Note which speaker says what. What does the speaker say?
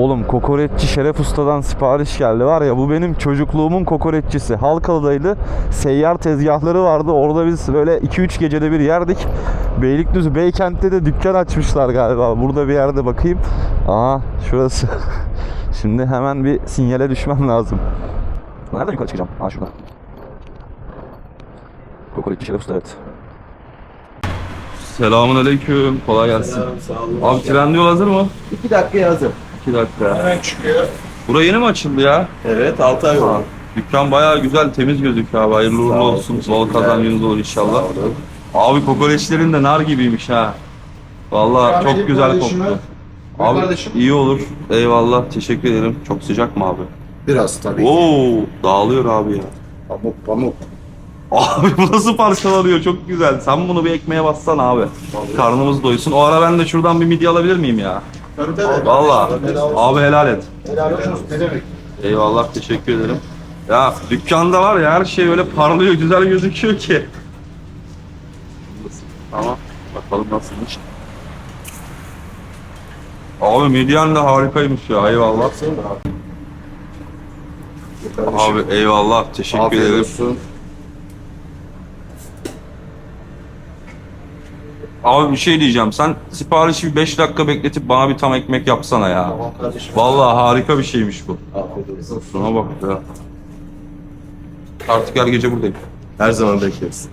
Speaker 1: Oğlum kokoreççi Şeref Usta'dan sipariş geldi var ya bu benim çocukluğumun kokoreççisi. Halkalı'daydı. Seyyar tezgahları vardı. Orada biz böyle 2-3 gecede bir yerdik. Beylikdüzü Beykent'te de dükkan açmışlar galiba. Burada bir yerde bakayım. Aha şurası. Şimdi hemen bir sinyale düşmem lazım. Nereden yukarı çıkacağım? Ha şurada. Kokoreççi Şeref Usta evet. Selamun aleyküm. Kolay gelsin. Abi tren yol hazır mı?
Speaker 2: 2 dakika hazır.
Speaker 1: 2 dakika.
Speaker 2: Hemen çıkıyor.
Speaker 1: Bura yeni mi açıldı ya?
Speaker 2: Evet 6 ay oldu.
Speaker 1: Dükkan bayağı güzel, temiz gözüküyor abi. Hayırlı uğurlu
Speaker 2: Sağ ol,
Speaker 1: olsun.
Speaker 2: teşekkürler.
Speaker 1: Bol kazancınız olur inşallah. Abi kokoreçlerin de nar gibiymiş ha. Vallahi
Speaker 2: Abi,
Speaker 1: çok güzel koktu. Abi
Speaker 2: kardeşim-
Speaker 1: iyi olur. Eyvallah. Teşekkür ederim. Çok sıcak mı abi?
Speaker 2: Biraz tabii.
Speaker 1: Oo, dağılıyor abi ya.
Speaker 2: Pamuk pamuk.
Speaker 1: Abi bu nasıl parçalanıyor? Çok güzel. Sen bunu bir ekmeğe bassana abi. Karnımız doysun. O ara ben de şuradan bir midye alabilir miyim ya?
Speaker 2: Tabii tabii. Olsun.
Speaker 1: Abi helal et.
Speaker 2: Helal olsun. Ne demek?
Speaker 1: Eyvallah teşekkür ederim. Ya dükkanda var ya her şey öyle parlıyor güzel gözüküyor ki. Tamam. Bakalım nasılmış. Abi midyen de harikaymış ya eyvallah. Abi eyvallah teşekkür ederim. Abi bir şey diyeceğim sen siparişi bir 5 dakika bekletip bana bir tam ekmek yapsana ya.
Speaker 2: Tamam kardeşim.
Speaker 1: Vallahi harika bir şeymiş bu.
Speaker 2: Afiyet olsun.
Speaker 1: Şuna bak ya. Artık her gece buradayım.
Speaker 2: Her zaman bekleriz.